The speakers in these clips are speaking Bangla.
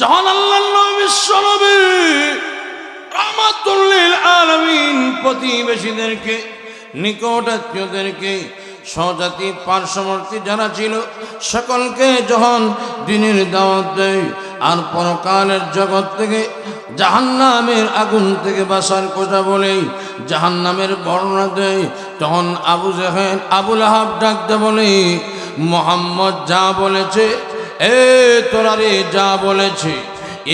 যখন আল্লাহ আলমিন প্রতিবেশীদেরকে নিকট আত্মীয়দেরকে স্বজাতি, পার্শ্ববর্তী যারা ছিল, সকলকে যখন দিনের দাওয়াত দেয় আর পরকালের জগৎ থেকে জাহান্নামের আগুন থেকে বাসার কথা বলে, জাহান্নামের বর্ণনা দেয়, তখন আবু জাহেদ আবুল আহাব ডাকতে বলে, মোহাম্মদ যা বলেছে এ, তোরা রে, যা বলেছে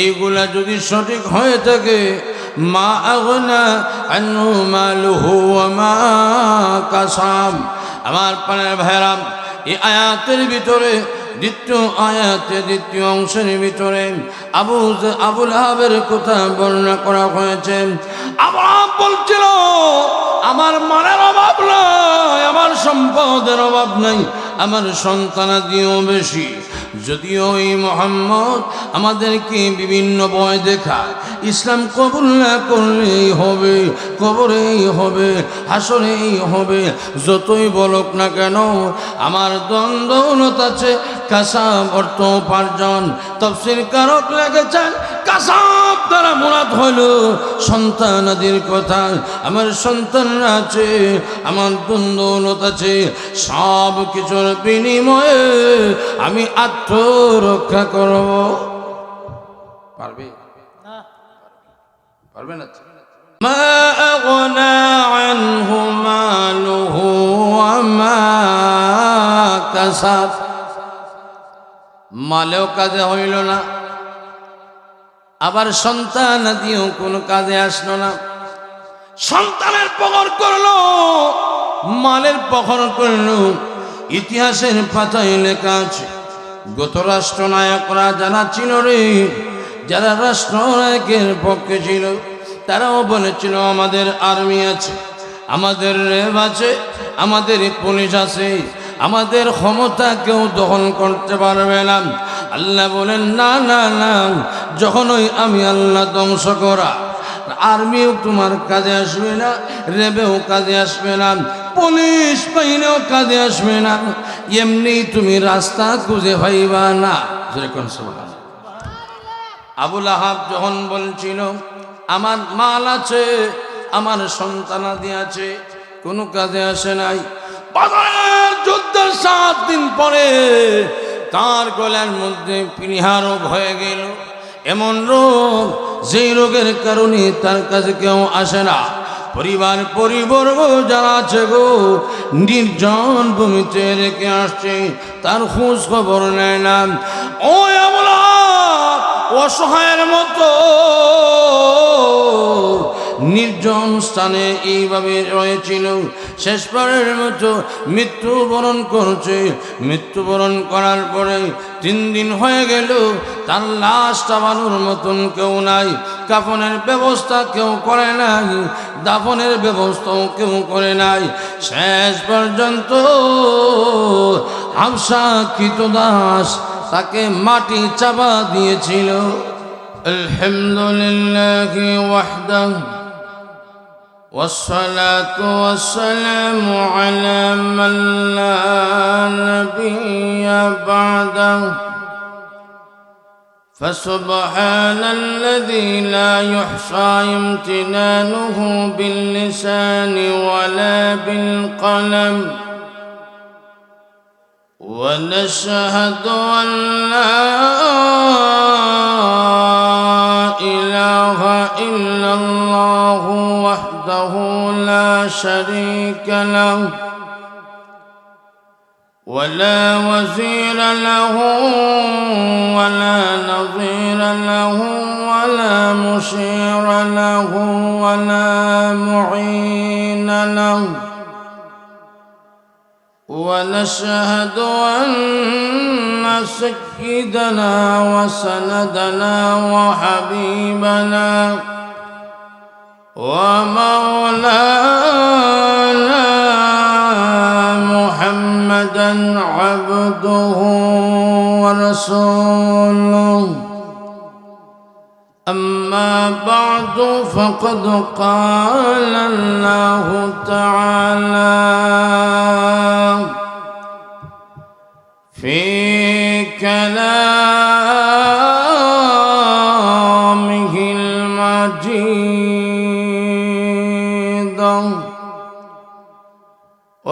এইগুলা যদি সঠিক হয়ে থাকে, মা আগনা আনু মালুহু মা কাসাম। আমার পানের ভাইরাম, এই আয়াতের ভিতরে, দ্বিতীয় আয়াতে দ্বিতীয় অংশের ভিতরে আবু আবুল আহাবের কথা বর্ণনা করা হয়েছে। আহাব বলছিল, আমার মানের অভাব নাই, আমার সম্পদের অভাব নাই, আমার সন্তানাদিও বেশি। যদিও এই মোহাম্মদ আমাদেরকে বিভিন্ন বয় দেখা ইসলাম কবুল না করলেই হবে, কবরেই হবে, হাসরেই হবে, যতই বলক না কেন, আমার দ্বন্দ্বনত আছে কাসা অর্থ উপার্জন, তফসির কারক লেগেছেন কাসাব দ্বারা মুরাদ হল সন্তানাদের কথা। আমার সন্তান আছে আমার দ্বন্দ্বলত আছে সব কিছুর বিনিময়ে আমি আত্মরক্ষা করব। পারবে? পারবে না? মা আগনা আনহু মালুহু ওয়া মা কাসাব মালেও কাজে হইল না। আবার সন্তান দিয়েও কোনো কাজে আসলো না। সন্তানের পকর করল, মালের পকর করল, ইতিহাসের পাতায় লেখা আছে, গত রাষ্ট্রনায়করা যারা ছিল রে, যারা রাষ্ট্রনায়কের পক্ষে ছিল, তারাও বলেছিল, আমাদের আর্মি আছে, আমাদের রেব আছে, আমাদের পুলিশ আছে, আমাদের ক্ষমতা কেউ দখল করতে পারবে না। আল্লাহ বলেন, না না না যখন ওই আমি আল্লাহ ধ্বংস করা, আর্মিও তোমার কাজে আসবে না রেবেও কাজে আসবে না, পুলিশ বাহিনীও কাজে আসবে না, এমনি তুমি রাস্তা খুঁজে পাইবা না। যেরকম আবুল আহাব যখন বলছিল, আমার মাল আছে, আমার সন্তানাদি আছে, কোনো কাজে আসে নাই। যুদ্ধের সাত দিন পরে তার গলার মধ্যে পিনিহা হয়ে গেল। এমন রোগ যেই রোগের কারণে তার কাছে কেউ আসে না। পরিবার পরিবর্গ যারা আছে গো, নির্জন ভূমিতে রেখে আসছে, তার খোঁজ খবর নেয় না। ও আমলা অসহায়ের মতো নির্জন স্থানে এইভাবে রয়েছিল। শেষবারের মতো মৃত্যুবরণ করছে। মৃত্যুবরণ করার পরে তিন দিন হয়ে গেল। তার লাশ চাবানোর মতন কেউ নাই। কাফনের ব্যবস্থা কেউ করে নাই। দাফনের ব্যবস্থাও কেউ করে নাই। শেষ পর্যন্ত হামসা কৃতদাস তাকে মাটি চাপা দিয়েছিল। আলহামদুলিল্লাহ ওয়াহদাহ والصلاة والسلام على من لا نبي بعده. فسبحان الذي لا يحصى امتنانه باللسان ولا بالقلم. ونشهد أن لا إله إلا الله. وحده لا شريك له ولا وزير له ولا نظير له ولا مشير له ولا معين له ونشهد أن سيدنا وسندنا وحبيبنا ومولانا محمدا عبده ورسوله. أما بعد فقد قال الله تعالى في كلام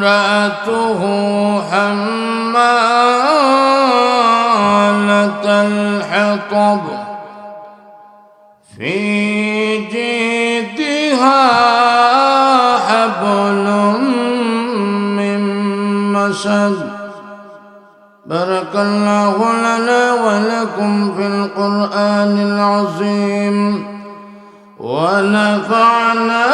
وامرأته حمالة الحطب في جيدها حبل من مسد. بارك الله لنا ولكم في القرآن العظيم. ونفعنا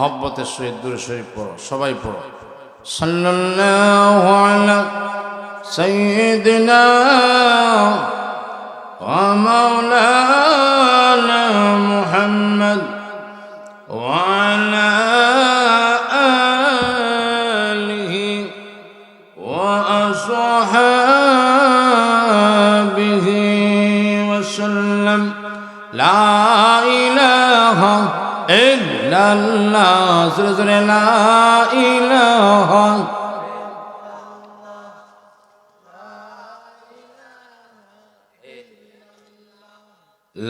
মহব্বতের সহিত দূরে শরীফ পড়ো সবাই পড়ো। সাল্লাল্লাহু আলা সাইয়্যিদিনা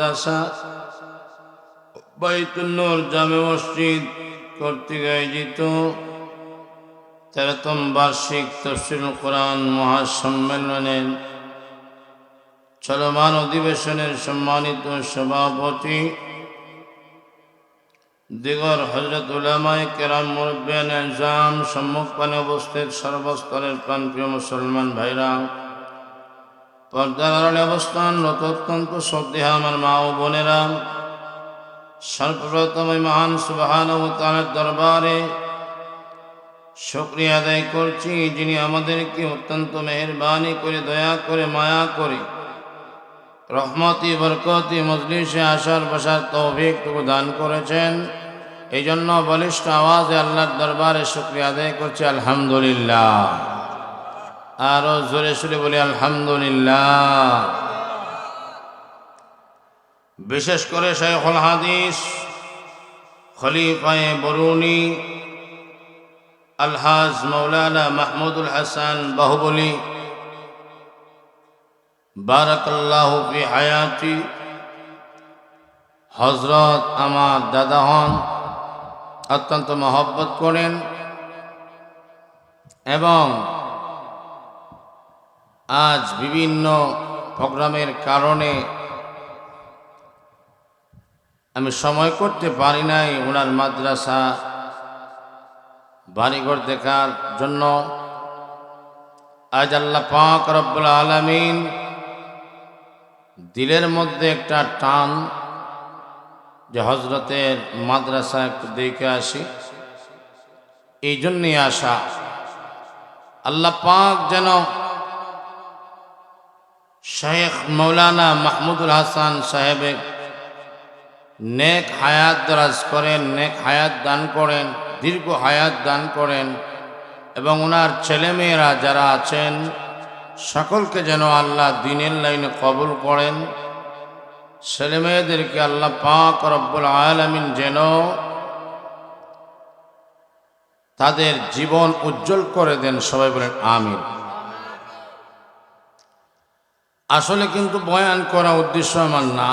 মাদ্রাসা বাইতুল নূর জামে মসজিদ কর্তৃক আয়োজিত তেরোতম বার্ষিক তফসিল কোরআন মহাসম্মেলনের চলমান অধিবেশনের সম্মানিত সভাপতি দিগর হজরত উলামায় কেরাম মুরব্বিয়ান এজাম সম্মুখপানে উপস্থিত সর্বস্তরের প্রাণপ্রিয় মুসলমান ভাইরা অবস্থান রত অত্যন্ত শ্রদ্ধেহা আমার মা ও বোনেরা। সর্বপ্রথম ওই মহান সুবাহান ও তার দরবারে শুক্রিয়া আদায় করছি, যিনি আমাদেরকে অত্যন্ত মেহরবানি করে, দয়া করে, মায়া করে রহমতি, বরকতি, মজলিসে আসার, বসার তৌফিকটুকু দান করেছেন। এই জন্য বলিষ্ঠ আওয়াজে আল্লাহর দরবারে শুক্রিয়া আদায় করছি, আলহামদুলিল্লাহ। আরও জোরে সুরে বলি, আলহামদুলিল্লাহ। বিশেষ করে শেখুল হাদিস, খলিফায়ে বরুনি আলহাজ মৌলানা মাহমুদুল হাসান বাহুবলী, বারাকাল্লাহ ফি হায়াতি হজরত আমার দাদা হন, অত্যন্ত মহব্বত করেন এবং আজ বিভিন্ন প্রোগ্রামের কারণে আমি সময় করতে পারি নাই ওনার মাদ্রাসা বাড়িঘর দেখার জন্য। আজ আল্লাহ পাক রব্বুল আলমিন দিলের মধ্যে একটা টান যে হজরতের মাদ্রাসা একটু দেখে আসি। এই জন্যই আসা। আল্লাহ পাক যেন শেখ মৌলানা মাহমুদুল হাসান সাহেবের নেক হায়াত দরাজ করেন, নেক হায়াত দান করেন, দীর্ঘ হায়াত দান করেন এবং ওনার ছেলেমেয়েরা যারা আছেন, সকলকে যেন আল্লাহ দিনের লাইনে কবুল করেন। ছেলেমেয়েদেরকে আল্লাহ পাক রব্বুল আলমিন যেন তাদের জীবন উজ্জ্বল করে দেন। সবাই বলেন, আমিন। আসলে কিন্তু বয়ান করা উদ্দেশ্য আমার না।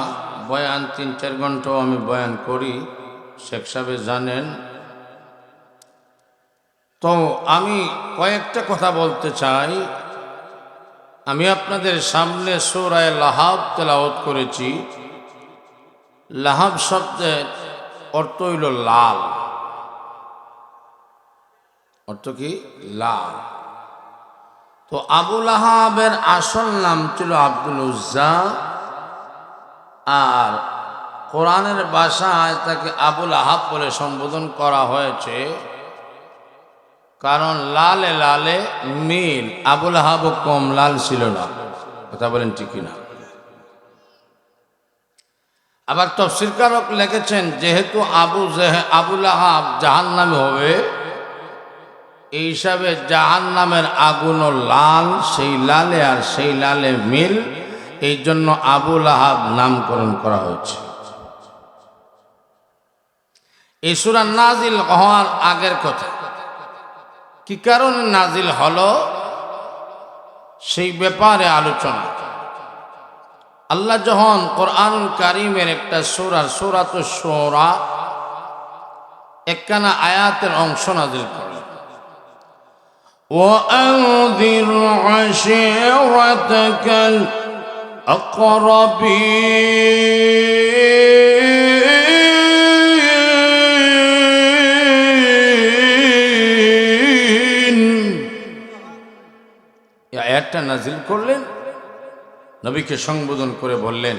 বয়ান তিন চার ঘন্টাও আমি বয়ান করি, শেখ সাহেব জানেন। তো আমি কয়েকটা কথা বলতে চাই। আমি আপনাদের সামনে সোরায় লাহাব তেলাওত করেছি। লাহাব শব্দের অর্থ হইল লাল। অর্থ কি? লাল। তো আবুল আহাবের আসল নাম ছিল আব্দুল উজ্জা। আর কোরআনের ভাষায় তাকে আবুল আহাব বলে সম্বোধন করা হয়েছে। কারণ লালে লালে মিল আবুল আহাব কম লাল ছিল না। কথা বলেন ঠিকই না আবার তফসির কারক লিখেছেন, যেহেতু আবু জেহে আবুল আহাব জাহান নামে হবে এই হিসাবে জাহান নামের আগুনও লাল, সেই লালে আর সেই লালে মিল, এই জন্য আবুল আহাব নামকরণ করা হয়েছে। এই নাজিল হওয়ার আগের কথা। কি কারণে নাজিল হলো? সেই ব্যাপারে আলোচনা। আল্লাহ যখন কোরআন কারিমের একটা সোরা সোরা তো সোরা একখানা আয়াতের অংশ নাজিল করলেন وأنذر عشيرتك الأقربين এই আয়াতটা নাজিল করলেন নবীকে সম্বোধন করে বললেন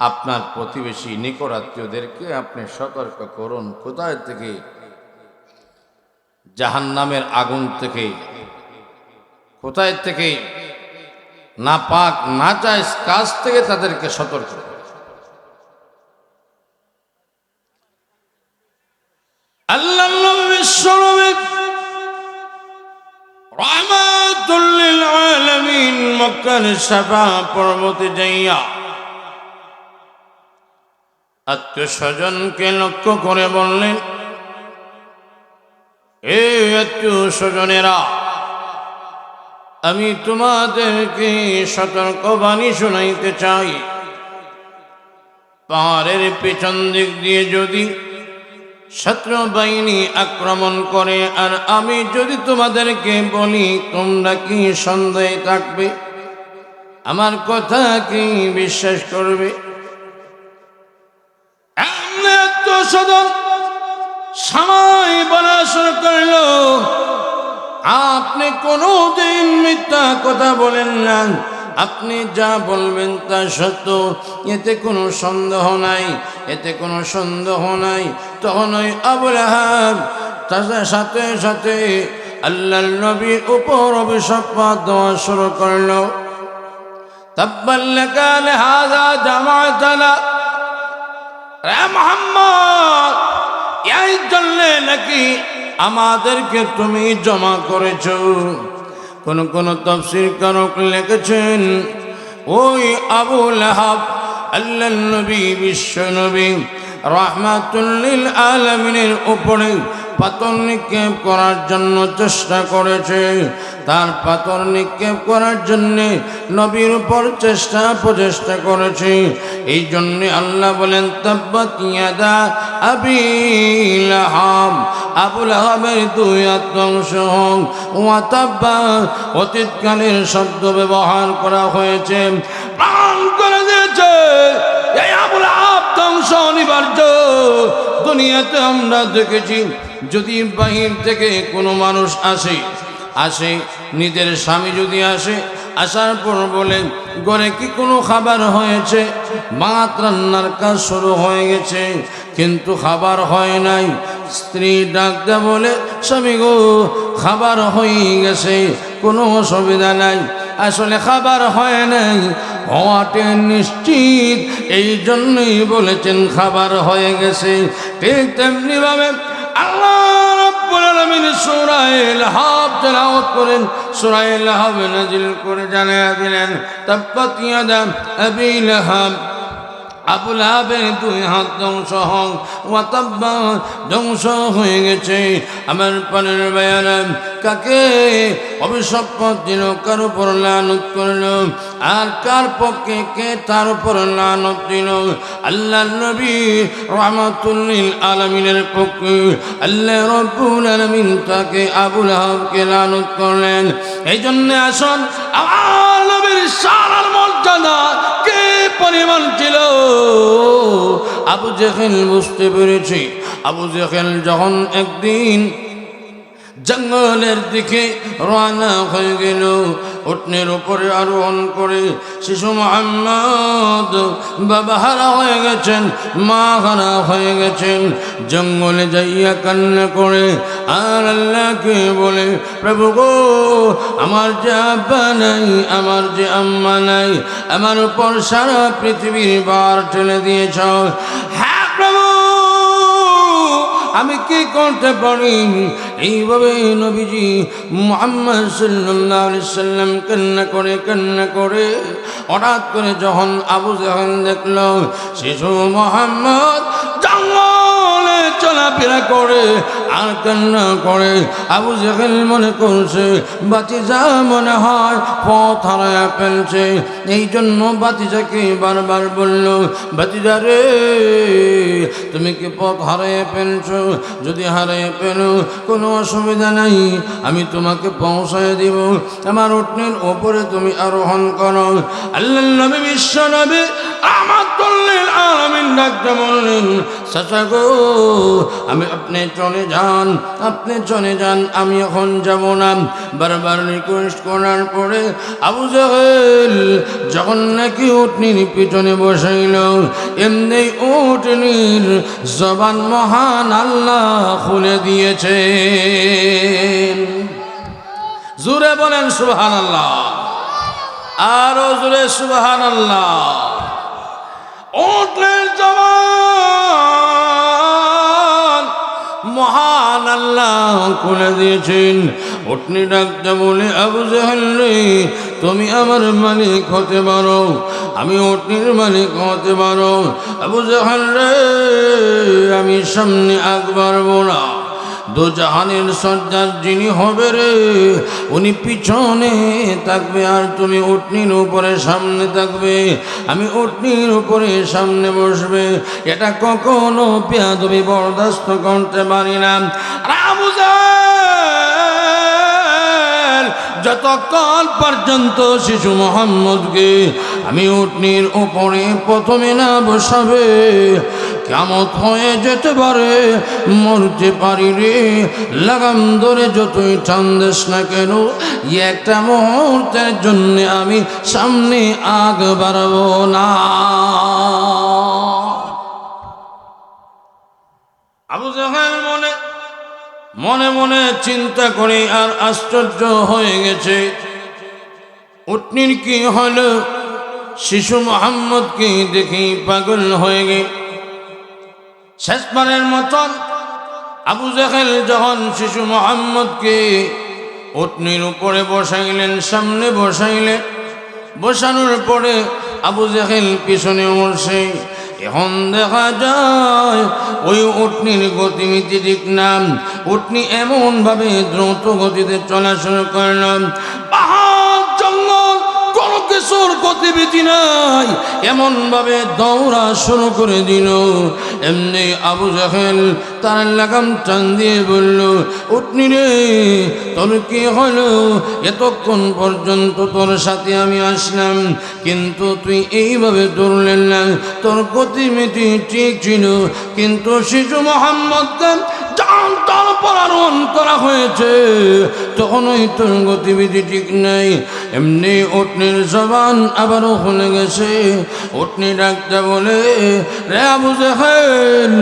আপনার প্রতিবেশী নিকটাত্মীয়দেরকে আপনি সতর্ক করুন কোথায় থেকে জাহান নামের আগুন থেকে। কোথায় থেকে? না পাক, না চায় কাজ থেকে তাদেরকে সতর্ক। আত্মীয় স্বজনকে লক্ষ্য করে বললেন আত্মীয় স্বজনেরা, আমি তোমাদেরকে সতর্ক বাণী শোনাইতে চাই। পাহাড়ের পেছন দিক দিয়ে যদি শত্রু বাহিনী আক্রমণ করে, আর আমি যদি তোমাদেরকে বলি, তোমরা কি সন্দেহে থাকবে? আমার কথা কি বিশ্বাস করবে? আত্মস্বজন সময় বলা শুরু করল, আপনি কোনোদিন মিথ্যা কথা বলেন না। আপনি যা বলবেন তা সত্য। এতে কোনো সন্দেহ নাই, এতে কোনো সন্দেহ নাই। তখন ওই আবুল তার সাথে সাথে আল্লাহ নবীর উপর অভিশাপ দেওয়া শুরু করল। তাব্বাল্লাকা লিহাযা জামাতানা রে মোহাম্মদ এই জন্যে নাকি আমাদেরকে তুমি জমা করেছ? কোন কোন তফসির কারক লিখেছেন, ওই আবুল লাহাব আল্লাহ নবী, বিশ্ব নবী রহমাতুল্লিল আলমিনের উপরে পাথর নিক্ষেপ করার জন্য চেষ্টা করেছে। তার পাথর নিক্ষেপ করার জন্যে নবীর উপর চেষ্টা, প্রচেষ্টা করেছে। এই জন্যে আল্লাহ বলেন, তাব্বাত আবিল আহাব আবুল আহাবের দুই আত্মংশ ওয়াতাব্বা অতীতকালের শব্দ ব্যবহার করা হয়েছে। করে দিয়েছে। আবুল ধ্বংস অনিবার্য। দুনিয়া দুনিয়াতে আমরা দেখেছি, যদি বাহির থেকে কোনো মানুষ আসে আসে, নিজের স্বামী যদি আসে, আসার পর বলে, ঘরে কি কোনো খাবার হয়েছে? ভাত রান্নার কাজ শুরু হয়ে গেছে, কিন্তু খাবার হয় নাই। স্ত্রী ডাকতে বলে, স্বামী গো, খাবার হয়ে গেছে, কোনো অসুবিধা নাই। আসলে খাবার হয় নাই হওয়াতে নিশ্চিত, এই জন্যই বলেছেন খাবার হয়ে গেছে। ঠিক তেমনিভাবে সুরাইল করেন সূরা লাহাব নাজিল করে জানিয়ে দিলেন, তাব্বাত ইয়াদা আবি লাহাব। আবুল আবের দুই হাত ধ্বংস হন ওয়াতাব্বা ধ্বংস হয়ে গেছে। আমার পানের বায়ান, কাকে অভিশপ্ত দিল, কার উপর লানত করল, আর কার পক্ষে কে তার উপর লানত দিল? আল্লাহ নবী রহমাতুল্লিল আলমিনের পক্ষে আল্লাহ রব্বুল আলমিন তাকে আবুল আহাবকে লানত করলেন। এই জন্য আসন, আমার নবীর সারার মর্যাদা পরিমাণ ছিল। আবু জেহেল বুঝতে পেরেছি। আবু জেহেল যখন একদিন জঙ্গলের দিকে রওনা হয়ে গেল। উটনের উপরে আরোহণ করে শিশু মোহাম্মদ বাবা হারা হয়ে গেছেন, মা হারা হয়ে গেছেন। জঙ্গলে যাইয়া কান্না করে আর আল্লাহকে বলে, প্রভু গো, আমার যে আব্বা নাই, আমার যে আম্মা নাই, আমার উপর সারা পৃথিবীর বার ঠেলে দিয়েছ। হ্যাঁ আমি কি করতে পারি এইভাবে নবীজি মোহাম্মদ সাল্লাহ সাল্লাম কান্না করে কান্না করে, হঠাৎ করে যখন আবু জাহান দেখল শিশু মোহাম্মদ চলাফেরা করে, আর কান্না করে। আবু জাহেল মনে করছে বাতি যা মনে হয় পথ হারায় ফেলছে। এই জন্য বাতিজাকে বারবার বলল, বাতিজা রে, তুমি কি পথ হারিয়ে ফেলছো? যদি হারিয়ে ফেলো, কোনো অসুবিধা নাই, আমি তোমাকে পৌঁছায় দিব। আমার উঠনের ওপরে তুমি আরোহণ করো। আল্লাহ নবী বিশ্ব নবী আমার তল্লেন আলামিন ডাকতে বললেন, চাচা গো, আমি আপনি চলে যান, আপনি চলে যান, আমি এখন যাব না। বারবার রিকোয়েস্ট করার পরে আবু জাহেল যখন নাকি উটনির পিছনে বসাইল, এমনি উটনির জবান মহান আল্লাহ খুলে দিয়েছে জুড়ে বলেন সুবহান আল্লাহ আরও জুড়ে সুবহান আল্লাহ উটনের জবান। মহান আল্লাহ খুলে দিয়েছেন। উটনি ডাকতে বলে, আবু জাহেল রে, তুমি আমার মালিক হতে পারো। আমি উটনির মালিক হতে পারো। আবু জাহেল রে, আমি সামনে আগ বাড়বো না। দু জাহানের সর্দার যিনি হবে রে, উনি পিছনে থাকবে আর তুমি উটনির উপরে সামনে থাকবে। আমি উটনির উপরে সামনে বসবে। এটা কখনো পেয়াদবি বরদাস্ত করতে পারি না। রামুজান যতক্ষণ পর্যন্ত শিশু মোহাম্মদকে আমি উটনির উপরে প্রথমে না বসাবে কেমত হয়ে যেতে পারে, মরতে পারি রে। লাগাম ধরে যতই টান দেস না কেন একটা মুহূর্তের জন্য আমি সামনে আগ বাড়াবো না। আবু জাহেল মনে মনে মনে চিন্তা করে আর আশ্চর্য হয়ে গেছে। উটনির কি হলো? শিশু মোহাম্মদকে দেখি পাগল হয়ে গে শেষবারের মতন আবু জাহেল যখন শিশু মোহাম্মদকে উটনির উপরে বসাইলেন, সামনে বসাইলেন, বসানোর পরে আবু জাহেল পিছনে উঠছে এখন দেখা যায় ওই উটনির গতিমিতি ঠিক নাম উটনি এমনভাবে দ্রুত গতিতে করলাম পাহাড় জঙ্গল কোনো কিছুর গতিবিধি নাই। এমন ভাবে দৌড়া শুরু করে দিল। এমনি আবু জাহেল তার লাগাম টান দিয়ে বলল, উঠনি রে তোর কি হলো? এতক্ষণ পর্যন্ত তোর সাথে আমি আসলাম, কিন্তু তুই এইভাবে দৌড়লেন না। তোর গতিবিধি ঠিক ছিল, কিন্তু শিশু মোহাম্মদকে যান তার পরারোহণ করা হয়েছে। তখনই তোর গতিবিধি ঠিক নেই। এমনি উটনির জবান আবারও খুলে গেছে। উটনি ডাকতে বলে, রে আবু জাহেল,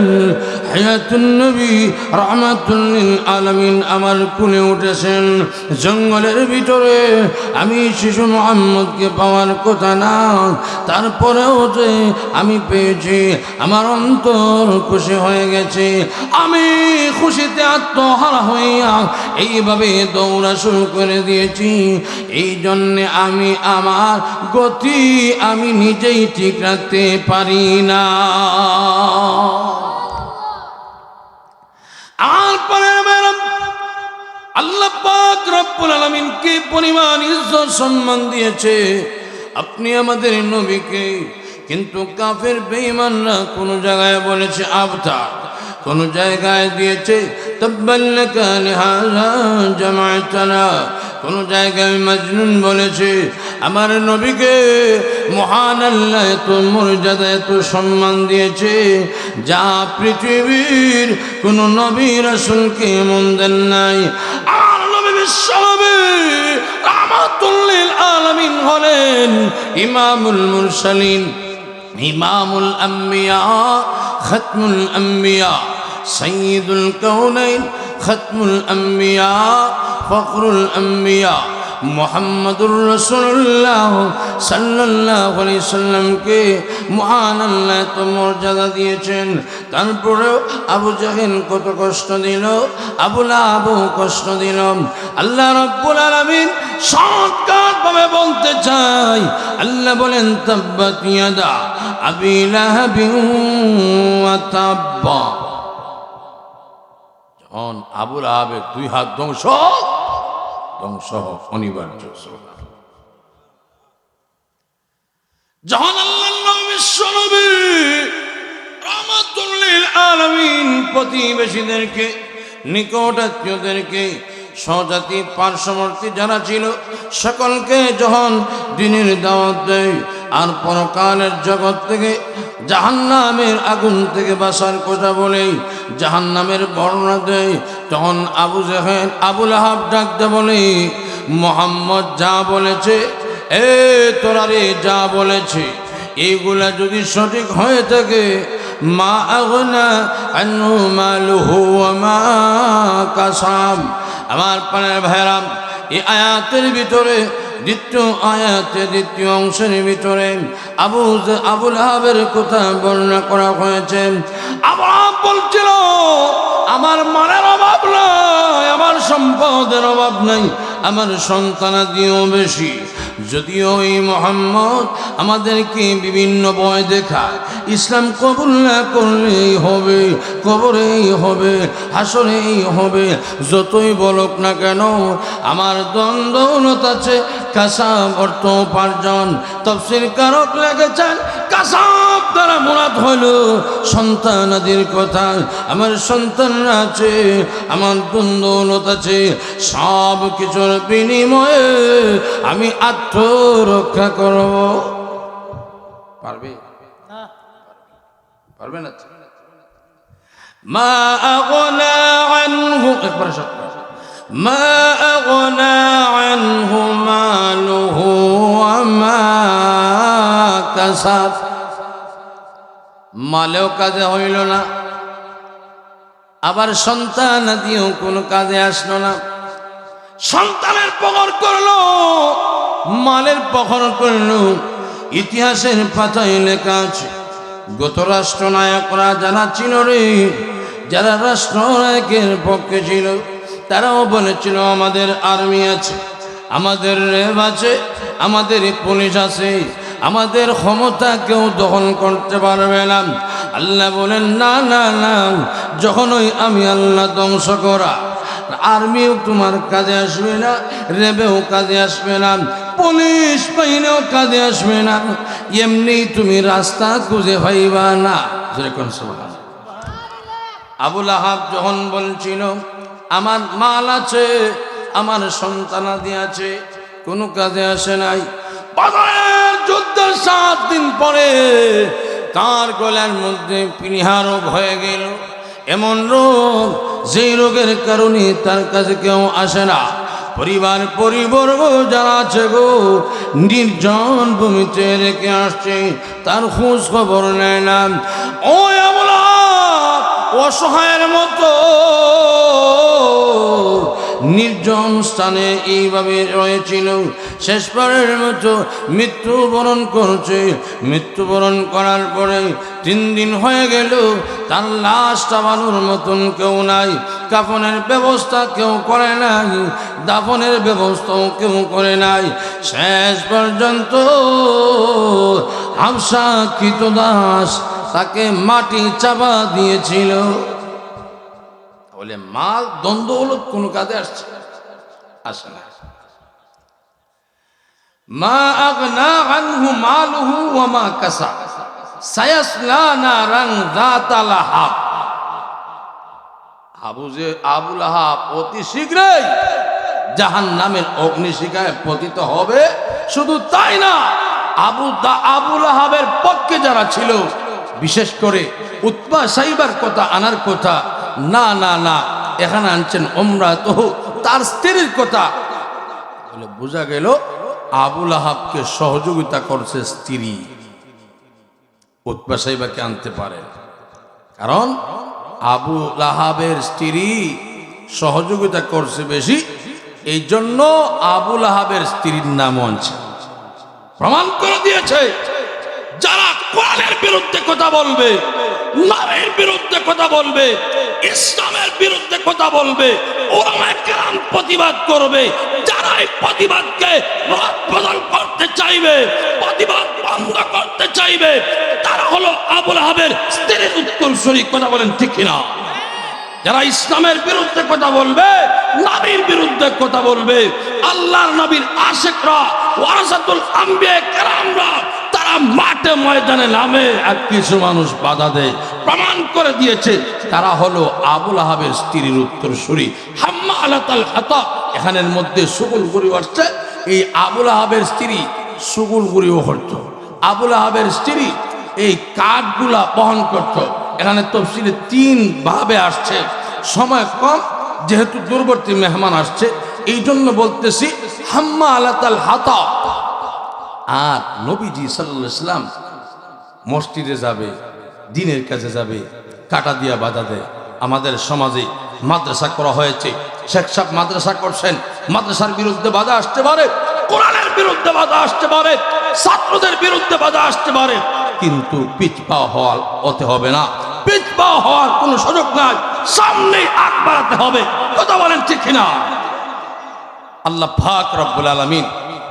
হায়াতুন নবী রহমাতুল্লিল আলামিন আমার কুলে উঠেছেন। জঙ্গলের ভিতরে আমি শিশু মোহাম্মদকে পাওয়ার কথা না। তারপরেও যে আমি পেয়েছি, আমার অন্তর খুশি হয়ে গেছে। আমি খুশিতে আত্মহারা হইয়া এইভাবে দৌড়া শুরু করে দিয়েছি। এই জন্যে আমি আমার গতি আমি নিজেই ঠিক রাখতে পারি না। আপনি আমাদের নবীকে কিন্তু কাফের বেঈমানরা কোন জায়গায় বলেছে, আবতার। কোন জায়গায় দিয়েছে কোন জায়গায় মাজনুন বলেছে, আমার নবীকে মহান আল্লাহ এত মর্যাদা, এত সম্মান দিয়েছে, যা পৃথিবীর কোন নবী রাসূলকে এমন দেন নাই। আলামিন হলেন ইমামুল মুরসালিন, ইমামুল আম্বিয়া, খতমুল আম্বিয়া। সৈয়দুল কৌনাইন খতমুল আম্বিয়া, ফখরুল আম্বিয়া, মোহাম্মদুর রসুল্লাহ সাল্লাহ আলি সাল্লামকে মহান আল্লাহ এত মর্যাদা দিয়েছেন। তারপরেও আবু জাহেল কত কষ্ট দিল, আবু কষ্ট দিল। আল্লাহ রব্বুল আলমিন সৎকারভাবে বলতে চাই। আল্লাহ বলেন, তাব্বাত ইয়াদা আবি লাহাবিন ওয়া তাব্বা। যখন আবুল আহাবের দুই হাত ধ্বংস ধ্বংস অনিবার্য যখন প্রতিবেশীদেরকে নিকট আত্মীয়দেরকে স্বজাতি, পার্শ্ববর্তী যারা ছিল, সকলকে যখন দিনের দাওয়াত দেয় আর পরকালের জগৎ থেকে, জাহান্নামের আগুন থেকে বাসার কথা বলে জাহান্নামের বর্ণনা দেয় তখন আবু জাহেদ আবুল আহাব ডাকতে বলে, মোহাম্মদ যা বলেছে, এ তোরা রে যা বলেছে এইগুলা যদি সঠিক হয়ে থাকে, মা আগনা আনহু মালুহু মা কাসাব আমার প্রাণের ভাইরাম এই আয়াতের ভিতরে দ্বিতীয় আয়াতে দ্বিতীয় অংশের ভিতরে আবু আবুল আহাবের কথা বর্ণনা করা হয়েছে। আবার বলছিল, আমার মানের অভাব নাই, আমার সম্পদের অভাব নাই, আমার সন্তানাদিও বেশি। যদিও এই মোহাম্মদ আমাদেরকে বিভিন্ন বয় দেখায়, ইসলাম কবুল না করলেই হবে, কবরেই হবে, হাসরেই হবে, যতই বলক না কেন, আমার দ্বন্দ্বনত আছে, কাসাম অর্থ উপার্জন, তফসিল কারক লেগেছেন কাসাব দ্বারা মুরাদ হইল সন্তানাদির কথা। আমার সন্তানরা আছে, আমার দ্বন্দ্বনত আছে, সব কিছুর বিনিময়ে আমি আত্মরক্ষা করব। পারবে? পারবে না? মা আগনা আগনা আনহু মালুহু ওয়া মা কাসাব মালেও কাজে হইল না। আবার সন্তান দিয়েও কোনো কাজে আসলো না। সন্তানের পকর করল, মালের পকর করল। ইতিহাসের পাতায় লেখা আছে, গত রাষ্ট্রনায়করা যারা ছিল রে? যারা রাষ্ট্রনায়কের পক্ষে ছিল, তারাও বলেছিল, আমাদের আর্মি আছে, আমাদের রেব আছে, আমাদের পুলিশ আছে। আমাদের ক্ষমতা কেউ দখল করতে পারবে না। আল্লাহ বলেন, না না না, যখন ওই আমি আল্লাহ ধ্বংস করা, আর্মিও তোমার কাজে আসবে না রেবেও কাজে আসবে না, পুলিশ বাহিনীও কাজে আসবে না, এমনি তুমি রাস্তা খুঁজে পাইবা না। যেরকম আবুল আহাব যখন বলছিল, আমার মাল আছে, আমার সন্তানাদি আছে, কোনো কাজে আসে নাই বাজারের যুদ্ধের সাত দিন পরে তার গলার মধ্যে পিনিহা রোগ হয়ে গেল। এমন রোগ যেই রোগের কারণে তার কাছে কেউ আসে না। পরিবার পরিবর্গ যারা আছে গো, নির্জন ভূমিতে রেখে আসছে, তার খোঁজ খবর নেয় না। ও আমলা অসহায়ের মতো। নির্জন স্থানে এইভাবে রয়েছিল। শেষবারের মতো মৃত্যুবরণ করছে। মৃত্যুবরণ করার পরে তিন দিন হয়ে গেল। তার লাশটা বানুর মতন কেউ নাই। কাফনের ব্যবস্থা কেউ করে নাই। দাফনের ব্যবস্থাও কেউ করে নাই। শেষ পর্যন্ত হামসা কৃতদাস তাকে মাটি চাপা দিয়েছিল। বলে, মাল দ্বন্দ্ব হলো কোনো কাজে আসছে আসে না। মা আগনা আনহু মালুহু ওয়া মা কাসা। সায়াসলা নারাং যাতা লাহাব। আবু যে আবুল আহাব অতি শীঘ্রই জাহান নামের অগ্নিশিখায় পতিত হবে। শুধু তাই না, আবু দা আবুল আহাবের পক্ষে যারা ছিল, বিশেষ করে উৎপা সাইবার কথা, আনার কথা না না না, এখানে আনছেন ওমরা তো তার স্ত্রীর কথা। বলে বোঝা গেল আবুল আহাবকে সহযোগিতা করছে স্ত্রী। উৎপা আনতে পারে। কারণ আবু লাহাবের স্ত্রী সহযোগিতা করছে বেশি এই জন্য আবুল আহাবের স্ত্রীর নাম আনছে। প্রমাণ করে দিয়েছে, যারা কোরআনের বিরুদ্ধে কথা বলবে নামের বিরুদ্ধে কথা বলবে ইসলামের বিরুদ্ধে কথা বলবে কেরাম প্রতিবাদ করবে যারা এই প্রতিবাদকে রদ বদল করতে চাইবে, প্রতিবাদ বন্ধ করতে চাইবে, তারা হলো আবুল আহাবের স্ত্রীর উত্তরসূরি কথা বলেন ঠিক কিনা? যারা ইসলামের বিরুদ্ধে কথা বলবে, নবীর বিরুদ্ধে কথা বলবে, আল্লাহর নবীর আশেকরা, ওয়ারাসাতুল আম্বিয়া কেরামরা, তারা মাঠে ময়দানে নামে আর কিছু মানুষ বাধা দেয়। প্রমাণ করে দিয়েছে। তারা হলো আবুল আহাবের স্ত্রীর উত্তরসূরি। হাম্মা আলাতাল হাতা এখানের মধ্যে সুগুল গুরি আসছে। এই আবুল আহাবের স্ত্রী সুগুল গুরিও হত আবুল আহাবের স্ত্রী এই কাঠগুলা বহন করত। এখানে তফসিলে তিন ভাবে আসছে। সময় কম, যেহেতু দূরবর্তী মেহমান আসছে। এই জন্য বলতেছি, হাম্মা আলাতাল হাতা। আর নবীজি সাল্লাহ ইসলাম মসজিদে যাবে। দিনের কাছে যাবে, কাটা দিয়া বাধা দেয়। আমাদের সমাজে মাদ্রাসা করা হয়েছে। শেখ সাহেব মাদ্রাসা করছেন, মাদ্রাসার বিরুদ্ধে বাধা আসতে পারে, কোরআনের বিরুদ্ধে বাধা আসতে পারে, ছাত্রদের বিরুদ্ধে বাধা আসতে পারে। কিন্তু পিছপা হওয়ার হতে হবে না। পিছপা হওয়ার কোনো সুযোগ নাই। সামনেই আগ বাড়াতে হবে। কথা বলেন ঠিক কিনা? আল্লাহ ফাক রব্বুল আলমিন,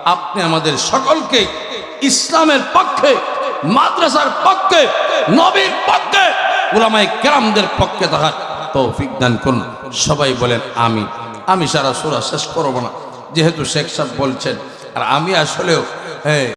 আপনি আমাদের সকলকে ইসলামের পক্ষে মাদ্রাসার পক্ষে, নবীর পক্ষে ওলামাই কেরামদের পক্ষে থাকার তৌফিক দান করুন। সবাই বলেন আমি আমি সারা সুরা শেষ করব না। যেহেতু শেখ সাহেব বলছেন, আর আমি আসলেও হ্যাঁ।